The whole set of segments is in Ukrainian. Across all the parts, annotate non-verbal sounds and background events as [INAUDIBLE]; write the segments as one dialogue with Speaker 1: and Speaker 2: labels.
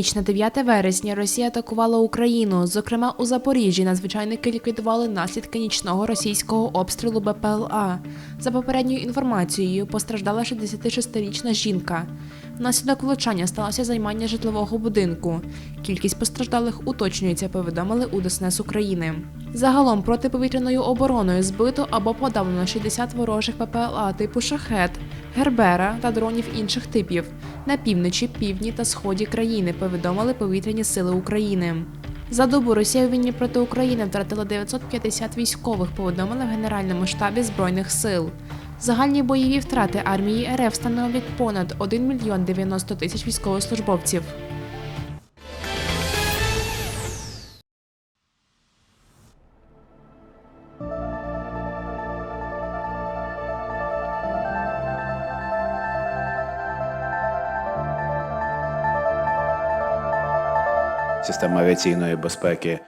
Speaker 1: Ніч на 9 вересня Росія атакувала Україну. Зокрема, у Запоріжжі надзвичайники ліквідували наслідки нічного російського обстрілу БПЛА. За попередньою інформацією, постраждала 66-річна жінка. Внаслідок влучання сталося займання житлового будинку. Кількість постраждалих уточнюється, повідомили у ДСНС України. Загалом протиповітряною обороною збито або подавлено 60 ворожих ППЛА типу шахет, гербера та дронів інших типів на півночі, півдні та сході країни, повідомили повітряні сили України. За добу Росія у війні проти України втратила 950 військових, повідомили в Генеральному штабі Збройних сил. Загальні бойові втрати армії РФ становлять понад 1 мільйон 90 тисяч військовослужбовців.
Speaker 2: Система авіаційної безпеки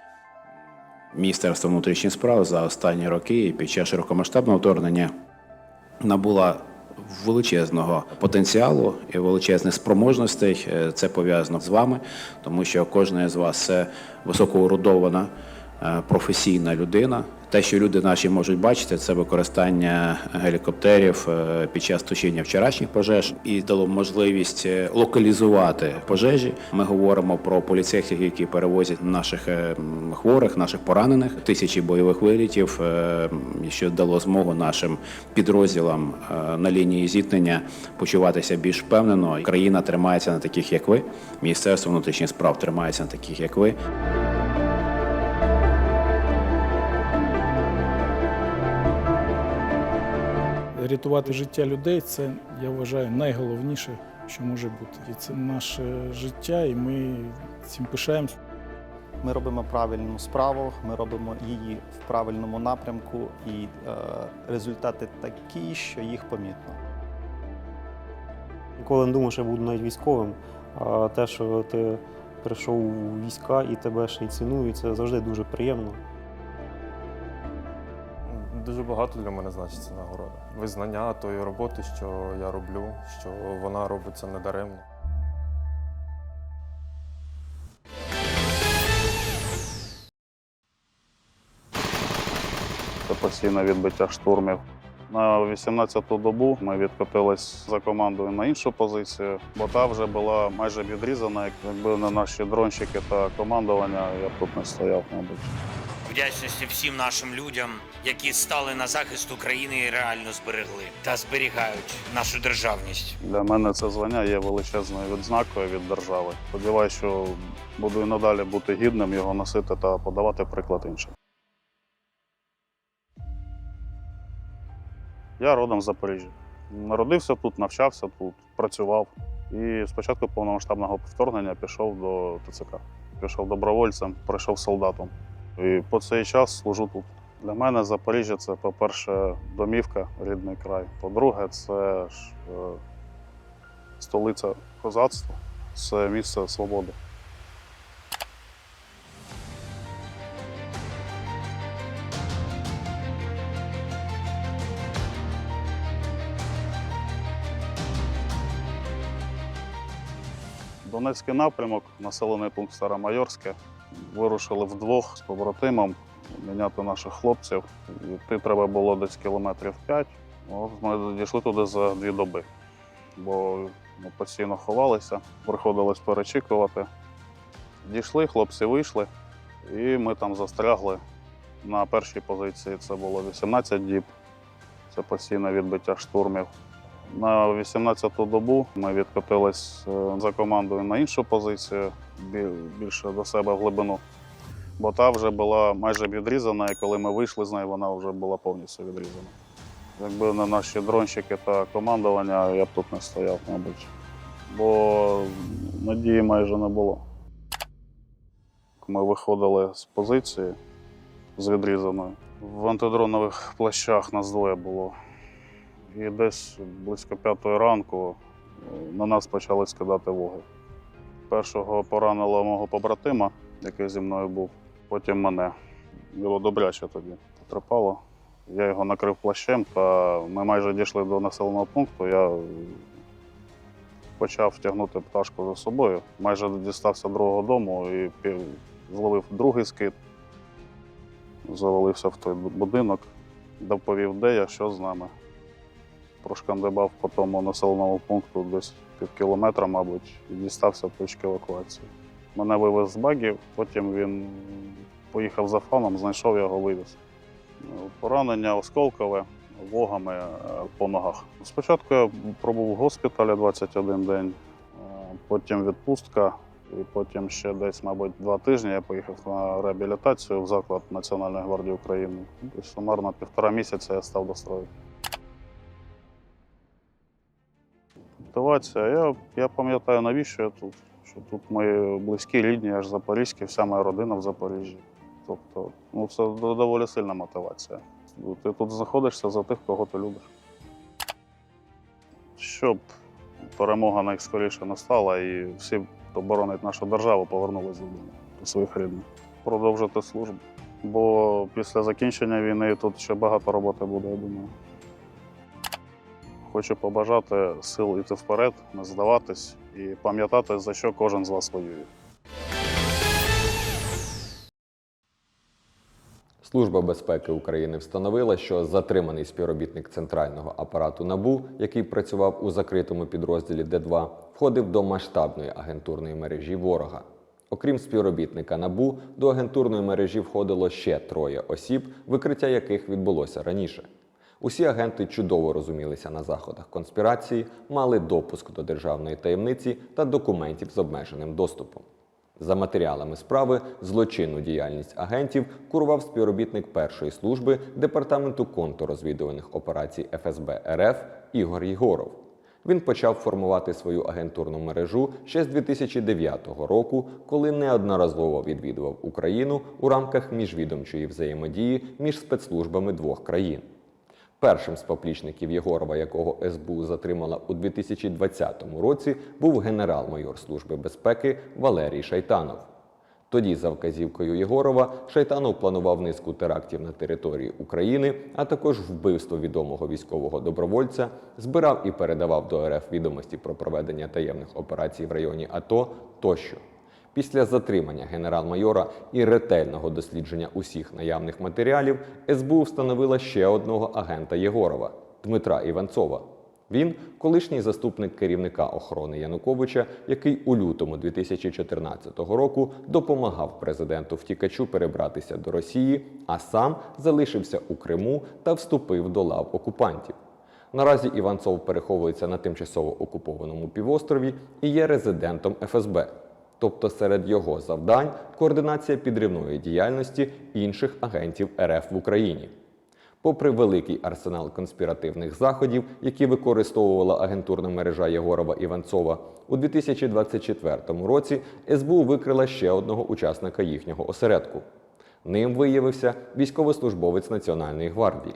Speaker 2: Міністерства внутрішніх справ за останні роки і під час широкомасштабного вторгнення набула величезного потенціалу і величезних спроможностей. Е, Це пов'язано з вами, тому що кожна з вас це високоурудована е, професійна людина. Те, що люди наші можуть бачити, це використання гелікоптерів е, під час тушіння вчорашніх пожеж і дало можливість е, локалізувати пожежі. Ми говоримо про поліцейських, які перевозять наших е, хворих, наших поранених, тисячі бойових вилітів, е, що дало змогу нашим підрозділам е, на лінії зіткнення почуватися більш впевнено. Країна тримається на таких, як ви. Міністерство внутрішніх справ тримається на таких, як ви.
Speaker 3: Рятувати життя людей це, я вважаю, найголовніше, що може бути. І це наше життя, і ми цим пишаємося.
Speaker 4: Ми робимо правильну справу, ми робимо її в правильному напрямку, і е, результати такі, що їх помітно.
Speaker 5: Ніколи не думав, що я буду навіть військовим. А те, що ти прийшов у війська і тебе ще й цінують, це завжди дуже приємно.
Speaker 6: Дуже багато для мене значить ця нагорода. Визнання тої роботи, що я роблю, що вона робиться недаремно.
Speaker 7: Це постійне відбиття штурмів. На 18-ту добу ми відкотились за командою на іншу позицію, бо та вже була майже відрізана. Якби не наші дронщики та командування, я б тут не стояв, мабуть.
Speaker 8: Вдячності всім нашим людям, які стали на захист України і реально зберегли та зберігають нашу державність.
Speaker 7: Для мене це звання є величезною відзнакою від держави. Сподіваюся, що буду і надалі бути гідним його носити та подавати приклад іншим. Я родом з Запоріжжя. Народився тут, навчався тут, працював. І спочатку повномасштабного вторгнення пішов до ТЦК. Пішов добровольцем, прийшов солдатом. І по цей час служу тут. Для мене Запоріжжя це, по-перше, домівка, рідний край. По-друге, це ж е, столиця козацтва, це місце свободи. Донецький напрямок, населений пункт Старомайорське. Вирушили вдвох з побратимом міняти наших хлопців. Йти треба було десь кілометрів 5. От ми дійшли туди за дві доби, бо ми постійно ховалися, приходилось перечікувати. Дійшли, хлопці вийшли, і ми там застрягли на першій позиції. Це було 18 діб. Це постійне відбиття штурмів. На 18-ту добу ми відкотились е, за командою на іншу позицію, більше до себе в глибину. Бо та вже була майже відрізана, і коли ми вийшли з неї, вона вже була повністю відрізана. Якби не наші дронщики та командування, я б тут не стояв, мабуть. Бо надії майже не було. Ми виходили з позиції з відрізаною. В антидронових плащах нас двоє було. І десь близько п'ятої ранку е, на нас почали скидати вогонь. Першого поранило мого побратима, який зі мною був, потім мене. Було добряче тоді потрапало. Я його накрив плащем, та ми майже дійшли до населеного пункту. Я почав тягнути пташку за собою. Майже дістався другого дому і зловив другий скид, завалився в той будинок, доповів, де я, що з нами. Прошкандибав по тому населеному пункту десь пів кілометра, мабуть, і дістався точки евакуації. Мене вивез з багів, потім він поїхав за фаном, знайшов його, вивез. Ну, Поранення осколкове, вогами е, по ногах. Спочатку я пробув в госпіталі 21 день, е, потім відпустка, і потім ще десь, мабуть, два тижні я поїхав на реабілітацію в заклад Національної гвардії України. Сумарно півтора місяця я став до. Мотивація. Я, я пам'ятаю, навіщо я тут. Що тут мої близькі, рідні, аж запорізькі, вся моя родина в Запоріжжі. Тобто, ну це доволі сильна мотивація. Ти тут знаходишся за тих, кого ти любиш. Щоб перемога найскоріше настала і всі, хто боронить нашу державу, повернулися додому до своїх рідних. Продовжити службу. Бо після закінчення війни тут ще багато роботи буде, я думаю. Хочу побажати сил йти вперед, не здаватись і пам'ятати, за що кожен з вас воює.
Speaker 9: Служба безпеки України встановила, що затриманий співробітник центрального апарату НАБУ, який працював у закритому підрозділі Д2, входив до масштабної агентурної мережі ворога. Окрім співробітника НАБУ, до агентурної мережі входило ще троє осіб, викриття яких відбулося раніше. Усі агенти чудово розумілися на заходах конспірації, мали допуск до державної таємниці та документів з обмеженим доступом. За матеріалами справи злочинну діяльність агентів курував співробітник першої служби департаменту контррозвідувальних операцій ФСБ РФ Ігор Єгоров. Він почав формувати свою агентурну мережу ще з 2009 року, коли неодноразово відвідував Україну у рамках міжвідомчої взаємодії між спецслужбами двох країн. Першим з поплічників Єгорова, якого СБУ затримала у 2020 році, був генерал-майор Служби безпеки Валерій Шайтанов. Тоді, за вказівкою Єгорова, Шайтанов планував низку терактів на території України, а також вбивство відомого військового добровольця, збирав і передавав до РФ відомості про проведення таємних операцій в районі АТО тощо. Після затримання генерал-майора і ретельного дослідження усіх наявних матеріалів СБУ встановила ще одного агента Єгорова Дмитра Іванцова. Він колишній заступник керівника охорони Януковича, який у лютому 2014 року допомагав президенту втікачу перебратися до Росії, а сам залишився у Криму та вступив до лав окупантів. Наразі Іванцов переховується на тимчасово окупованому півострові і є резидентом ФСБ. Тобто серед його завдань координація підривної діяльності інших агентів РФ в Україні. Попри великий арсенал конспіративних заходів, які використовувала агентурна мережа Єгорова Іванцова, у 2024 році СБУ викрила ще одного учасника їхнього осередку. Ним виявився військовослужбовець Національної гвардії.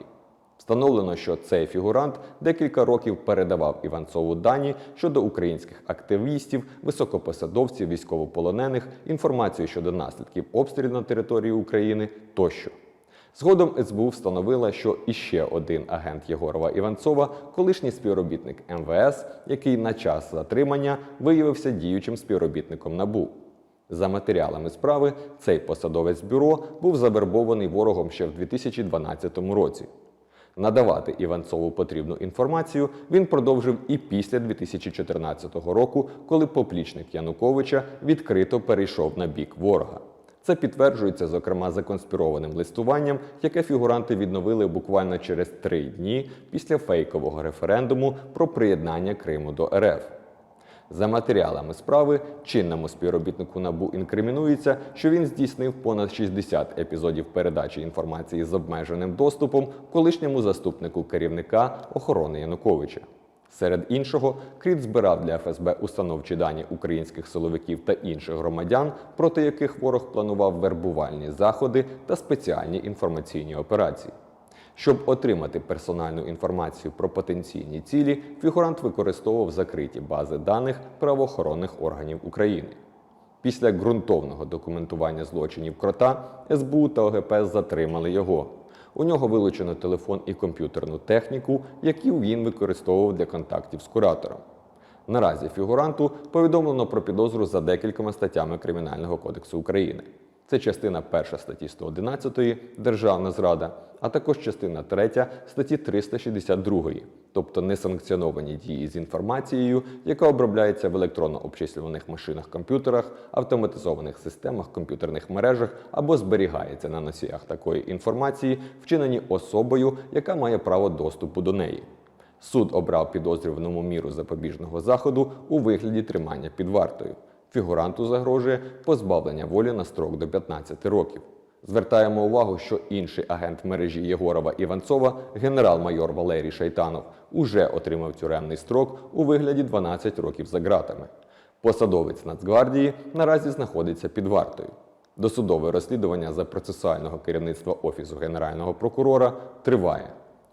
Speaker 9: Встановлено, що цей фігурант декілька років передавав Іванцову дані щодо українських активістів, високопосадовців, військовополонених, інформацію щодо наслідків обстрілів на території України тощо. Згодом СБУ встановила, що іще один агент Єгорова Іванцова, колишній співробітник МВС, який на час затримання виявився діючим співробітником НАБУ. За матеріалами справи, цей посадовець бюро був завербований ворогом ще в 2012 році. Надавати Іванцову потрібну інформацію він продовжив і після 2014 року, коли поплічник Януковича відкрито перейшов на бік ворога. Це підтверджується, зокрема, законспірованим листуванням, яке фігуранти відновили буквально через три дні після фейкового референдуму про приєднання Криму до РФ. За матеріалами справи, чинному співробітнику НАБУ інкримінується, що він здійснив понад 60 епізодів передачі інформації з обмеженим доступом колишньому заступнику керівника охорони Януковича. Серед іншого, Кріт збирав для ФСБ установчі дані українських силовиків та інших громадян, проти яких ворог планував вербувальні заходи та спеціальні інформаційні операції. Щоб отримати персональну інформацію про потенційні цілі, фігурант використовував закриті бази даних правоохоронних органів України. Після ґрунтовного документування злочинів крота СБУ та ОГП затримали його. У нього вилучено телефон і комп'ютерну техніку, які він використовував для контактів з куратором. Наразі фігуранту повідомлено про підозру за декількома статтями Кримінального кодексу України. Це частина 1 статті 111 Державна зрада, а також частина 3 статті 362, тобто несанкціоновані дії з інформацією, яка обробляється в електронно обчислюваних машинах комп'ютерах, автоматизованих системах, комп'ютерних мережах або зберігається на носіях такої інформації, вчинені особою, яка має право доступу до неї. Суд обрав підозрюваному міру запобіжного заходу у вигляді тримання під вартою. Фігуранту загрожує позбавлення волі на строк до 15 років. Звертаємо увагу, що інший агент мережі Єгорова Іванцова, генерал-майор Валерій Шайтанов, уже отримав тюремний строк у вигляді 12 років за ґратами. Посадовець Нацгвардії наразі знаходиться під вартою. Досудове розслідування за процесуального керівництва Офісу Генерального прокурора триває.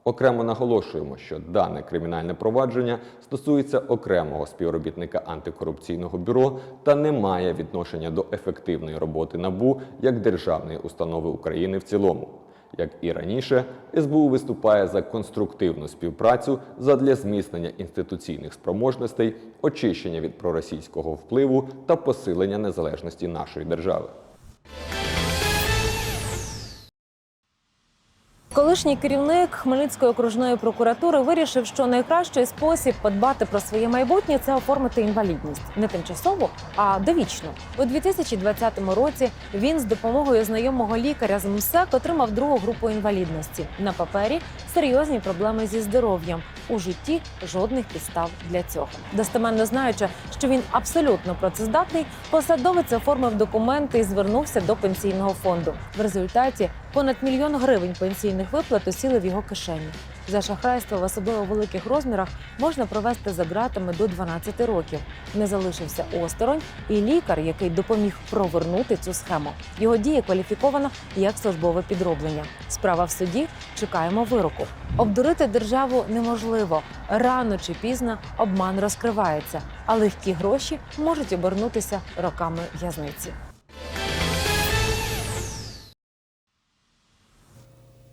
Speaker 9: Окремо наголошуємо, що дане кримінальне провадження стосується окремого співробітника антикорупційного бюро та не має відношення до ефективної роботи НАБУ як державної установи України в цілому. Як і раніше, СБУ виступає за конструктивну співпрацю задля зміцнення інституційних спроможностей, очищення від проросійського впливу та посилення незалежності нашої держави.
Speaker 10: Колишній керівник Хмельницької окружної прокуратури вирішив, що найкращий спосіб подбати про своє майбутнє це оформити інвалідність не тимчасово, а довічно. У 2020 році він з допомогою знайомого лікаря з МСЕК отримав другу групу інвалідності. На папері серйозні проблеми зі здоров'ям. У житті жодних підстав для цього. Достеменно знаючи, що він абсолютно працездатний, посадовець оформив документи і звернувся до пенсійного фонду. В результаті понад мільйон гривень пенсійних виплат усіли в його кишені. За шахрайство в особливо великих розмірах можна провести за ґратами до 12 років. Не залишився осторонь і лікар, який допоміг провернути цю схему. Його дія кваліфікована як службове підроблення. Справа в суді. Чекаємо вироку. Обдурити державу неможливо. Рано чи пізно обман розкривається, а легкі гроші можуть обернутися роками в'язниці.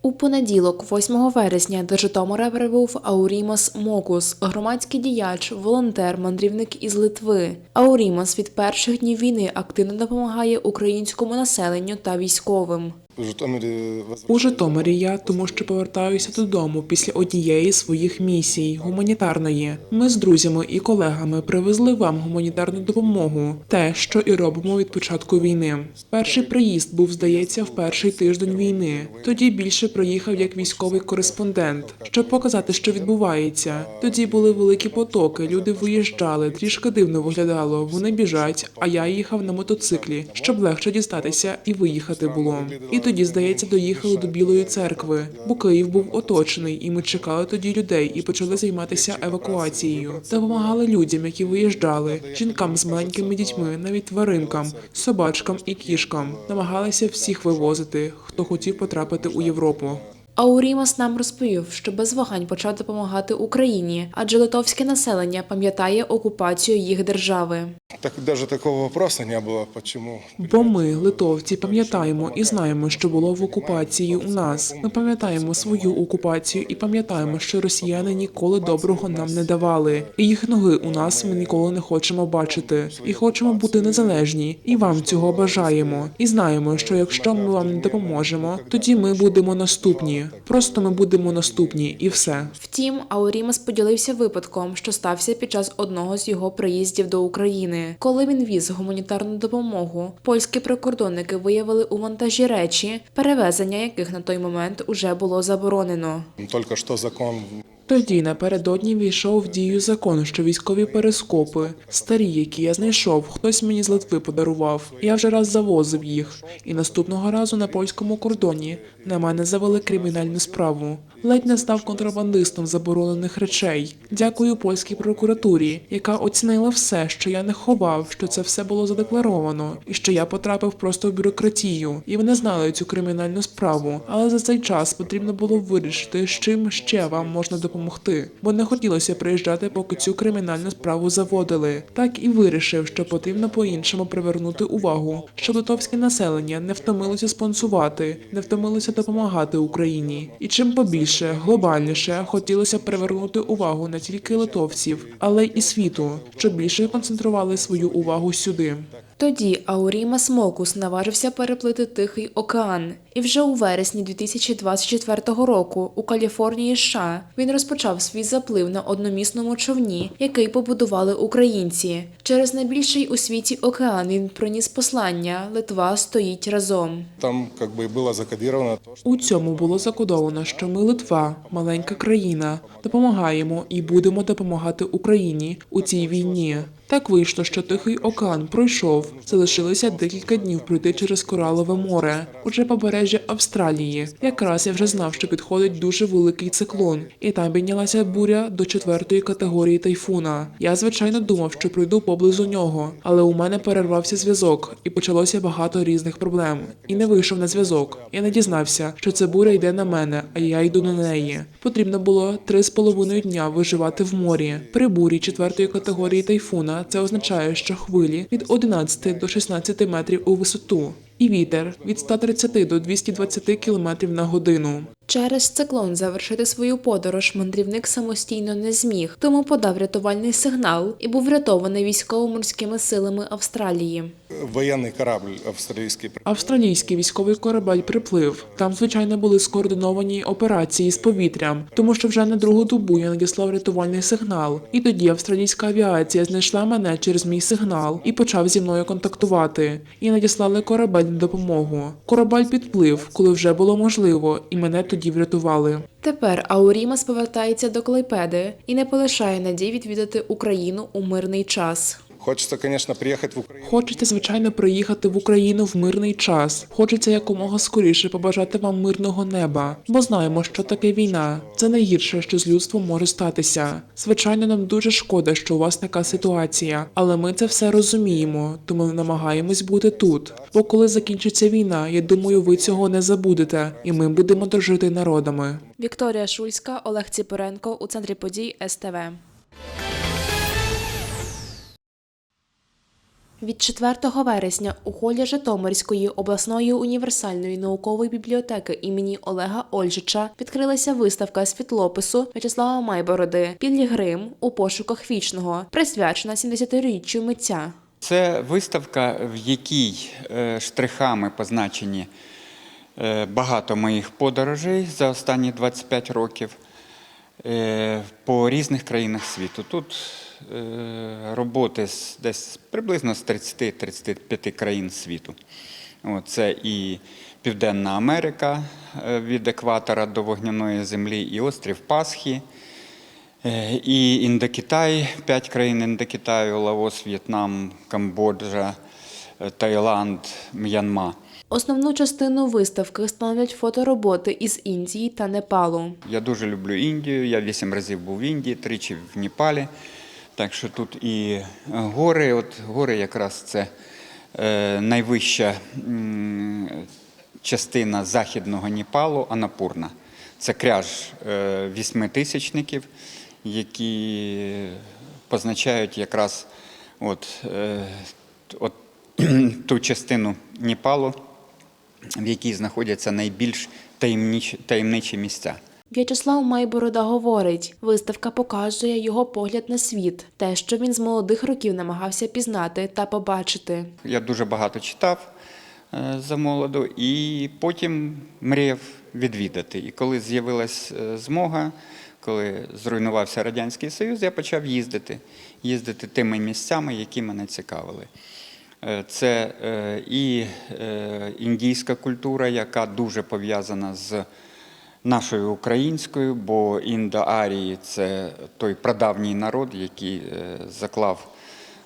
Speaker 1: У понеділок, 8 вересня, до Житомира прибув Аурімос Мокус, громадський діяч, волонтер, мандрівник із Литви. Аурімос від перших днів війни активно допомагає українському населенню та військовим.
Speaker 11: У Житомирі
Speaker 12: У Житомирі я, тому що повертаюся додому після однієї з своїх місій гуманітарної. Ми з друзями і колегами привезли вам гуманітарну допомогу, те, що і робимо від початку війни. Перший приїзд був, здається, в перший тиждень війни. Тоді більше приїхав як військовий кореспондент, щоб показати, що відбувається. Тоді були великі потоки. Люди виїжджали, трішки дивно виглядало. Вони біжать, а я їхав на мотоциклі, щоб легше дістатися і виїхати було. І тоді, здається, доїхали до Білої церкви, бо Київ був оточений, і ми чекали тоді людей і почали займатися евакуацією. Допомагали людям, які виїжджали, жінкам з маленькими дітьми, навіть тваринкам, собачкам і кішкам. Намагалися всіх вивозити, хто хотів потрапити у Європу.
Speaker 1: Аурімос нам розповів, що без вагань почав допомагати Україні, адже литовське населення пам'ятає окупацію їх держави.
Speaker 11: Так даже такого вопроса не было, почему.
Speaker 12: Бо ми, литовці, пам'ятаємо і знаємо, що було в окупації у нас. Ми пам'ятаємо свою окупацію і пам'ятаємо, що росіяни ніколи доброго нам не давали. І їх ноги у нас ми ніколи не хочемо бачити. І хочемо бути незалежні. І вам цього бажаємо. І знаємо, що якщо ми вам не допоможемо, тоді ми будемо наступні. Просто ми будемо наступні, і все.
Speaker 1: Втім, Аурімос поділився випадком, що стався під час одного з його приїздів до України. Коли він віз гуманітарну допомогу, польські прикордонники виявили у вантажі речі, перевезення яких на той момент уже було заборонено.
Speaker 11: Только що закон
Speaker 12: Тоді напередодні війшов в дію закон, що військові перископи, старі, які я знайшов, хтось мені з Литви подарував. Я вже раз завозив їх, і наступного разу на польському кордоні на мене завели кримінальну справу. Ледь не став контрабандистом заборонених речей. Дякую польській прокуратурі, яка оцінила все, що я не ховав, що це все було задекларовано, і що я потрапив просто в бюрократію. І вони знали цю кримінальну справу. Але за цей час потрібно було вирішити, з чим ще вам можна допомогти. Допомогти, бо не хотілося приїжджати, поки цю кримінальну справу заводили. Так і вирішив, що потрібно по-іншому привернути увагу, щоб литовське населення не втомилося спонсувати, не втомилося допомагати Україні. І чим побільше, глобальніше хотілося привернути увагу не тільки литовців, але й світу, щоб більше концентрували свою увагу сюди.
Speaker 1: Тоді Ауріма Смокус наважився переплити Тихий океан, і вже у вересні 2024 року у Каліфорнії США він розпочав свій заплив на одномісному човні, який побудували українці. Через найбільший у світі океан він приніс послання Литва стоїть разом.
Speaker 11: Там как бы было закодировано
Speaker 12: У цьому було закодовано, що ми Литва, маленька країна, допомагаємо і будемо допомагати Україні у цій війні. Так вийшло, що Тихий океан пройшов. Залишилося декілька днів пройти через Коралове море, уже побережжя Австралії. Якраз я вже знав, що підходить дуже великий циклон, і там піднялася буря до четвертої категорії тайфуна. Я звичайно думав, що пройду поблизу нього, але у мене перервався зв'язок, і почалося багато різних проблем. І не вийшов на зв'язок. Я не дізнався, що ця буря йде на мене, а я йду на неї. Потрібно було три з половиною дня виживати в морі. При бурі четвертої категорії тайфуна це означає, що хвилі від 11 до 16 метрів у висоту. І вітер від 130 до 220 км на годину.
Speaker 1: Через циклон завершити свою подорож мандрівник самостійно не зміг, тому подав рятувальний сигнал і був врятований військово-морськими силами Австралії.
Speaker 11: военный корабль австралийский
Speaker 12: Австралійський військовий корабель приплив. Там, звичайно, були скоординовані операції з повітрям, тому що вже на другу добу я надіслав рятувальний сигнал. І тоді австралійська авіація знайшла мене через мій сигнал і почав зі мною контактувати. І надіслали корабель на допомогу. Корабель підплив, коли вже було можливо, і мене тоді врятували.
Speaker 1: Тепер Аурімас повертається до Клайпеди і не полишає надій відвідати Україну у мирний час.
Speaker 11: Хочется, конечно, приехать в Украину.
Speaker 12: Хочеться, звичайно, приїхати в Україну в мирний час. Хочеться якомога скоріше побажати вам мирного неба, бо знаємо, що таке війна. Це найгірше, що з людством може статися. Звичайно, нам дуже шкода, що у вас така ситуація, але ми це все розуміємо, тому намагаємось бути тут. Бо коли закінчиться війна, я думаю, ви цього не забудете, і ми будемо дружити народами.
Speaker 1: Вікторія Шульська, Олег Ціпоренко у центрі подій СТВ. Від 4 вересня у холі Житомирської обласної універсальної наукової бібліотеки імені Олега Ольжича відкрилася виставка світлопису В'ячеслава Майбороди Пілігрим у пошуках вічного, присвячена 70-річчю митця.
Speaker 13: Це виставка, в якій е, штрихами позначені е, багато моїх подорожей за останні 25 років е, по різних країнах світу. Тут роботи з десь приблизно з 30-35 країн світу. Це і Південна Америка е, від екватора до вогняної землі, і острів Пасхи. Е, І Індокитай, п'ять країн Індокитаю, Лаос, В'єтнам, Камбоджа, е, Таїланд, М'янма.
Speaker 1: Основну частину виставки становлять фотороботи із Індії та Непалу.
Speaker 13: Я дуже люблю Індію. Я вісім разів був в Індії, тричі в Непалі. Так що тут і е, гори, от гори якраз це е, найвища частина західного Непалу, Анапурна. Це кряж е, вісьмитисячників, які позначають якраз от, от, [CLEARS THROAT] ту частину Непалу, в якій знаходяться найбільш таємничі місця.
Speaker 1: В'ячеслав Майборода говорить, виставка показує його погляд на світ, те, що він з молодих років намагався пізнати та побачити.
Speaker 13: Я дуже багато читав е, за молоду і потім мріяв відвідати. І коли з'явилась е, змога, коли зруйнувався Радянський Союз, я почав їздити, їздити тими місцями, які мене цікавили. Е, Це і індійська культура, яка дуже пов'язана з нашою українською, бо індоарії це той прадавній народ, який е, заклав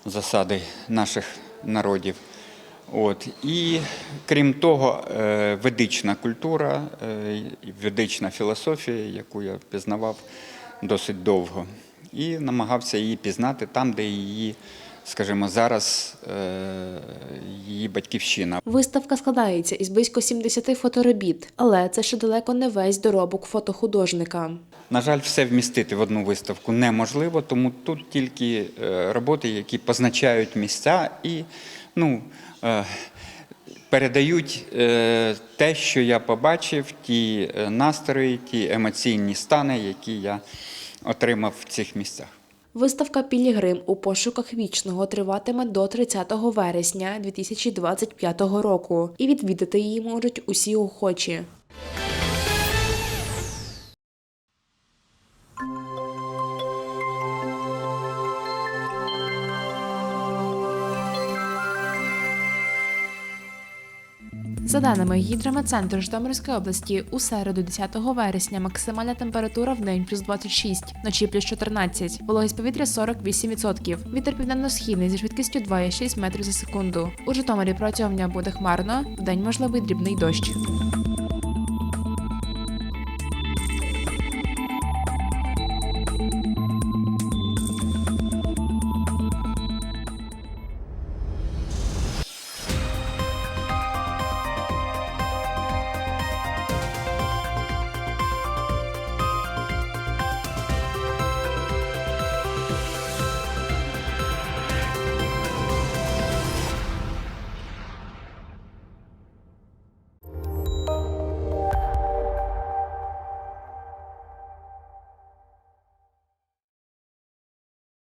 Speaker 13: засади наших народів. От. І крім того, е, ведична культура, е, ведична філософія, яку я пізнавав досить довго, і намагався її пізнати там, де її, скажімо, зараз е, її батьківщина.
Speaker 1: Виставка складається із близько 70 фоторобіт, але це ще далеко не весь доробок фотохудожника.
Speaker 13: На жаль, все вмістити в одну виставку неможливо, тому тут тільки е, роботи, які позначають місця і ну, е, передають те, що я побачив, ті настрої, ті емоційні стани, які я отримав в цих місцях.
Speaker 1: Виставка Пілігрим у пошуках вічного триватиме до 30 вересня 2025 року, і відвідати її можуть усі охочі. За даними Гідрометцентру Житомирської області, у середу 10 вересня максимальна температура в день плюс 26, вночі плюс 14, вологість повітря 48%, вітер південно-східний зі швидкістю 2,6 метрів за секунду. У Житомирі протягом дня буде хмарно, в день можливий дрібний дощ.